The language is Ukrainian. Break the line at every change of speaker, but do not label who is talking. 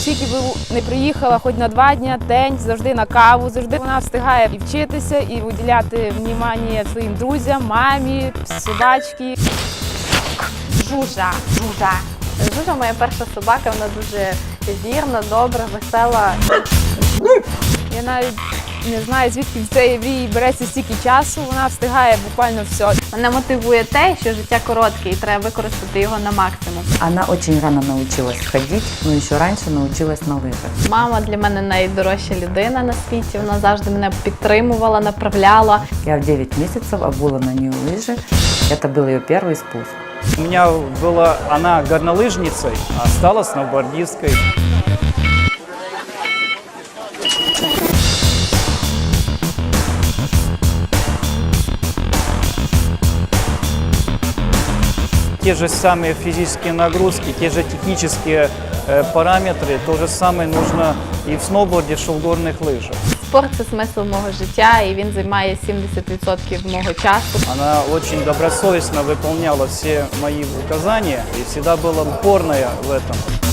Скільки би не приїхала, хоч на два дні, день, завжди на каву, завжди вона встигає і вчитися, і уділяти внимання своїм друзям, мамі, собачці.
Жужа. Жужа. Жужа моя перша собака, вона дуже вірна, добра, весела.
Я навіть не знаю, звідки в цієї мрії береться стільки часу. Вона встигає буквально все.
Мене мотивує те, що життя коротке і треба використати його на максимум.
Она очень рано научилась ходить, но еще раньше научилась на лыжах.
Мама для мене найдорожча людина на світі. Вона завжди мене підтримувала, направляла.
Я в 9 месяцев обула на нее лыжи. Это был ее первый спуск.
У меня была она горнолыжницей, а стала сноубордисткой. Те же самые физические нагрузки, те же технические э, параметры, то же самое нужно и в сноуборде, что в горных лыжах.
Спорт це смисл мого життя, і він займає 70% мого часу.
Она очень добросовестно выполняла все мои указания и всегда была упорная в этом.